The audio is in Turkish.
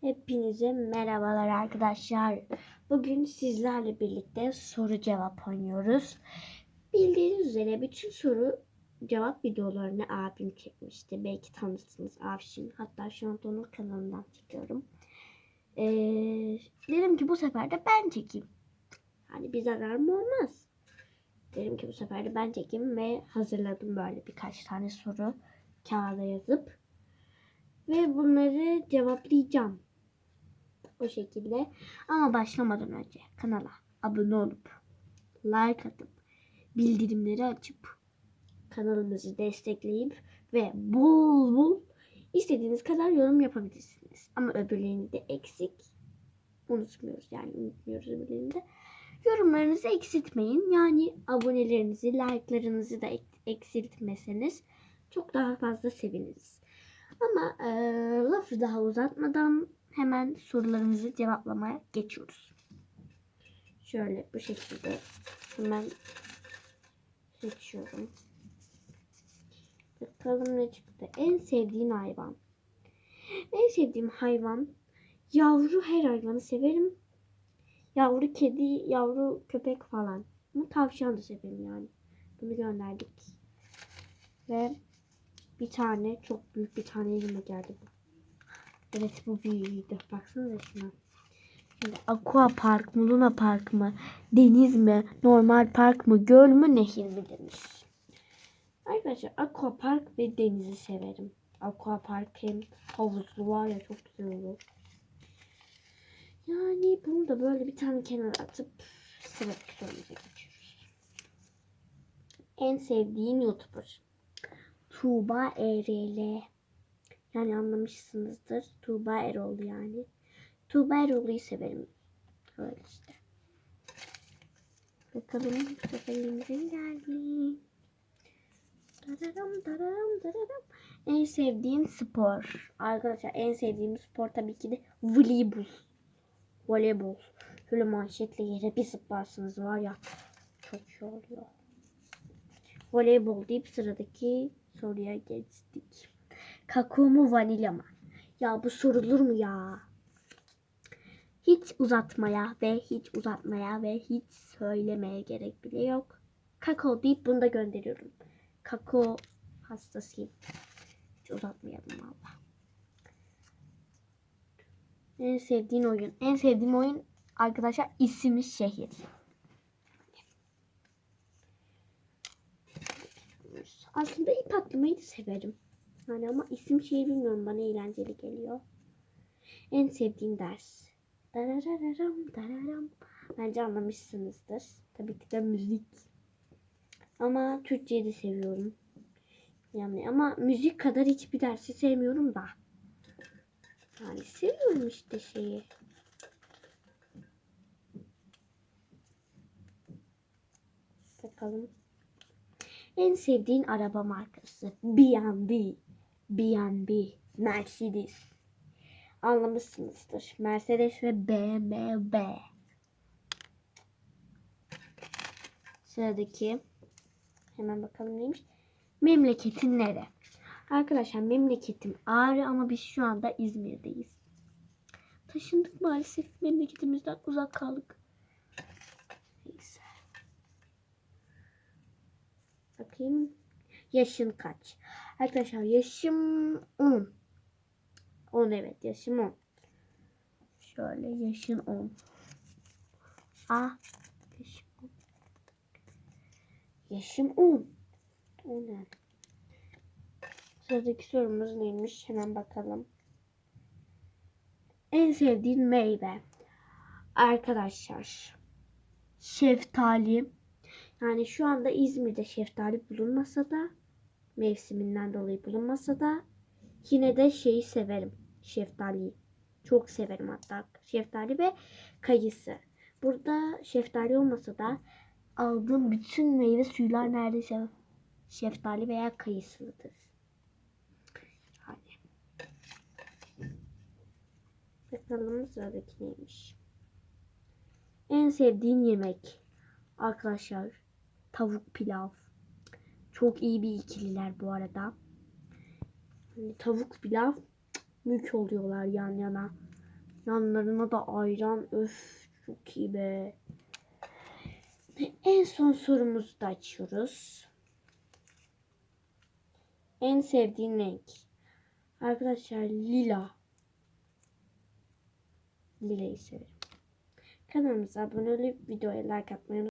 Hepinize merhabalar arkadaşlar. Bugün sizlerle birlikte soru cevap oynuyoruz. Bildiğiniz üzere bütün soru cevap videolarını abim çekmişti. Belki tanırsınız Avşin. Hatta şu anda onun kanalından çekiyorum. Ee, dedim ki bu sefer de ben çekeyim. Hani bir zararım olmaz. Dedim ki bu sefer de ben çekeyim ve hazırladım böyle birkaç tane soru kağıda yazıp ve bunları cevaplayacağım. O şekilde. Ama başlamadan önce kanala abone olup like atıp bildirimleri açıp kanalımızı destekleyip ve bol bol istediğiniz kadar yorum yapabilirsiniz. Ama öbürlerini de eksik unutmuyoruz yani unutmuyoruz öbürlerini de. Yorumlarınızı eksiltmeyin. Yani abonelerinizi, like'larınızı da ek- eksiltmeseniz çok daha fazla seviniriz. Ama e, lafı daha uzatmadan hemen sorularımızı cevaplamaya geçiyoruz. Şöyle bu şekilde hemen seçiyorum. Bakalım ne çıktı. En sevdiğin hayvan. En sevdiğim hayvan yavru her hayvanı severim. Yavru kedi, yavru köpek falan. Ama tavşan da severim yani. Bunu gönderdik. Ve bir tane çok büyük bir tane elime geldi bu. Evet bu büyüğüydü. Baksanıza şuna. Şimdi aqua park mı, luna park mı, deniz mi, normal park mı, göl mü, nehir mi demiş. Arkadaşlar aqua park ve denizi severim. Aqua park hem havuzlu var ya çok güzel olur. Yani bunu da böyle bir tane kenara atıp sıradaki sorumuza geçiyoruz. En sevdiğin YouTuber. Tuğba ERL. Yani anlamışsınızdır. Tuğba Eroğlu yani. Tuğba Eroğlu'yu severim. Öyle işte. Bakalım bu sefer elimize geldi. Dararam, dararam, dararam. En sevdiğim spor. Arkadaşlar en sevdiğim spor tabii ki de voleybol. Voleybol. Şöyle manşetle yere bir zıplarsınız var ya. Çok iyi oluyor. Voleybol deyip sıradaki soruya geçtik. Kakao mu vanilya mı? Ya bu sorulur mu ya? Hiç uzatmaya ve hiç uzatmaya ve hiç söylemeye gerek bile yok. Kakao deyip bunu da gönderiyorum. Kakao hastasıyım. Hiç uzatmayalım valla. En sevdiğin oyun. En sevdiğim oyun arkadaşlar ismi şehir. Aslında ip atlamayı da severim. Yani ama isim şeyi bilmiyorum bana eğlenceli geliyor. En sevdiğim ders. Darararam, dararam. Bence anlamışsınızdır. Tabii ki de müzik. Ama Türkçeyi de seviyorum. Yani ama müzik kadar hiçbir dersi sevmiyorum da. Yani seviyorum işte şeyi. Bakalım. En sevdiğin araba markası. B&B. B&B. Mercedes. Anlamışsınızdır. Mercedes ve BMW. Sıradaki. Hemen bakalım neymiş. Memleketin nere? Arkadaşlar memleketim Ağrı ama biz şu anda İzmir'deyiz. Taşındık maalesef. Memleketimizden uzak kaldık. Neyse. Bakayım. Yaşın kaç? Arkadaşlar yaşım 10. 10 evet yaşım 10. Şöyle yaşın 10. Ah yaşım 10. Yaşım 10. 10 yani. Sıradaki sorumuz neymiş? Hemen bakalım. En sevdiğin meyve. Arkadaşlar. Şeftali. Yani şu anda İzmir'de şeftali bulunmasa da mevsiminden dolayı bulunmasa da yine de şeyi severim. Şeftaliyi. Çok severim hatta şeftali ve kayısı. Burada şeftali olmasa da aldığım bütün meyve suyular neredeyse şeftali veya kayısılıdır. Hadi. Bakalım sıradaki neymiş. En sevdiğin yemek. Arkadaşlar tavuk pilav. Çok iyi bir ikililer bu arada. Hani tavuk pilav mük oluyorlar yan yana. Yanlarına da ayran. Öf çok iyi be. En son sorumuzu da açıyoruz. En sevdiğin renk. Arkadaşlar lila. Lilayı severim. Kanalımıza abone olup videoya like atmayı